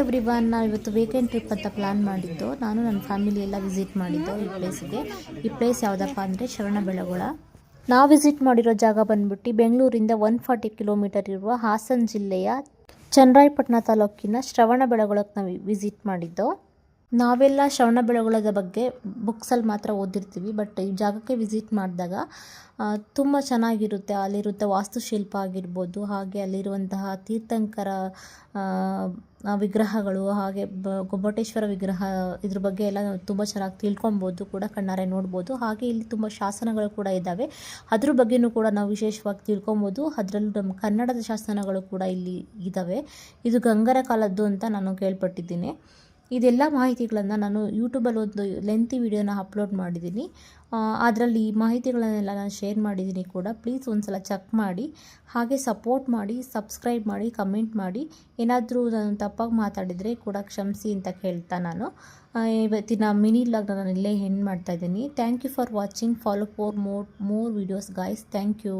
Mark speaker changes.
Speaker 1: Every one ನಾವು ಇವತ್ತು weekend trip ಅಂತ ಪ್ಲಾನ್ ಮಾಡಿದ್ದು. ನಾನು, ನನ್ನ ಫ್ಯಾಮಿಲಿ ಎಲ್ಲ ವಿಸಿಟ್ ಮಾಡಿದ್ದು ಈ ಪ್ಲೇಸಿಗೆ ಈ ಪ್ಲೇಸ್ ಯಾವುದಪ್ಪ ಅಂದರೆ ಶರಣಬೆಳಗೊಳ. ನಾವು ವಿಸಿಟ್ ಮಾಡಿರೋ ಜಾಗ ಬಂದ್ಬಿಟ್ಟು ಬೆಂಗಳೂರಿಂದ ಒನ್ ಫಾರ್ಟಿ ಕಿಲೋಮೀಟರ್ ಇರುವ ಹಾಸನ ಜಿಲ್ಲೆಯ ಚನ್ನರಾಯಪಟ್ಟಣ ತಾಲೂಕಿನ ಶ್ರವಣ ಬೆಳಗೊಳಕ್ಕೆ ನಾವು ವಿಸಿಟ್ ಮಾಡಿದ್ದು. ನಾವೆಲ್ಲ ಶ್ರವಣಬೆಳಗೊಳದ ಬಗ್ಗೆ ಬುಕ್ಸಲ್ಲಿ ಮಾತ್ರ ಓದಿರ್ತೀವಿ ಬಟ್ ಈ ಜಾಗಕ್ಕೆ ವಿಸಿಟ್ ಮಾಡಿದಾಗ ತುಂಬ ಚೆನ್ನಾಗಿರುತ್ತೆ. ಅಲ್ಲಿರುತ್ತೆ ವಾಸ್ತುಶಿಲ್ಪ ಆಗಿರ್ಬೋದು, ಹಾಗೆ ಅಲ್ಲಿರುವಂತಹ ತೀರ್ಥಂಕರ ವಿಗ್ರಹಗಳು, ಹಾಗೆ ಬ, ಗೊಬ್ಬಟೇಶ್ವರ ವಿಗ್ರಹ ಇದ್ರ ಬಗ್ಗೆ ಎಲ್ಲ ತುಂಬ ಚೆನ್ನಾಗಿ ತಿಳ್ಕೊಬೋದು ಕೂಡ, ಕಣ್ಣಾರೆ ನೋಡ್ಬೋದು. ಹಾಗೆ ಇಲ್ಲಿ ತುಂಬ ಶಾಸನಗಳು ಕೂಡ ಇದ್ದಾವೆ ಅದ್ರ ಬಗ್ಗೆನೂ ಕೂಡ ನಾವು ವಿಶೇಷವಾಗಿ ತಿಳ್ಕೊಬೋದು ಅದರಲ್ಲೂ ನಮ್ಮ ಕನ್ನಡದ ಶಾಸನಗಳು ಕೂಡ ಇಲ್ಲಿ ಇದ್ದಾವೆ ಇದು ಗಂಗರ ಕಾಲದ್ದು ಅಂತ ನಾನು ಕೇಳ್ಪಟ್ಟಿದ್ದೀನಿ. ಇದೆಲ್ಲ ಮಾಹಿತಿಗಳನ್ನು ನಾನು ಯೂಟ್ಯೂಬಲ್ಲಿ ಒಂದು ಲೆಂತಿ ವಿಡಿಯೋನ ಅಪ್ಲೋಡ್ ಮಾಡಿದ್ದೀನಿ ಅದರಲ್ಲಿ ಈ ಮಾಹಿತಿಗಳನ್ನೆಲ್ಲ ನಾನು ಶೇರ್ ಮಾಡಿದ್ದೀನಿ ಕೂಡ. ಪ್ಲೀಸ್ ಒಂದು ಸಲ ಚೆಕ್ ಮಾಡಿ. ಹಾಗೆ ಸಪೋರ್ಟ್ ಮಾಡಿ ಸಬ್ಸ್ಕ್ರೈಬ್ ಮಾಡಿ ಕಮೆಂಟ್ ಮಾಡಿ. ಏನಾದರೂ ನಾನು ತಪ್ಪಾಗಿ ಮಾತಾಡಿದರೆ ಕೂಡ ಕ್ಷಮಿಸಿ ಅಂತ ಕೇಳ್ತಾ ನಾನು. ಇವತ್ತಿನ ಮಿನಿ ಲಾಗ್ ನಾನು ಇಲ್ಲೇ ಹೆಣ್ಣು ಮಾಡ್ತಾ ಇದ್ದೀನಿ. Thank you for watching follow for more more videos guys thank you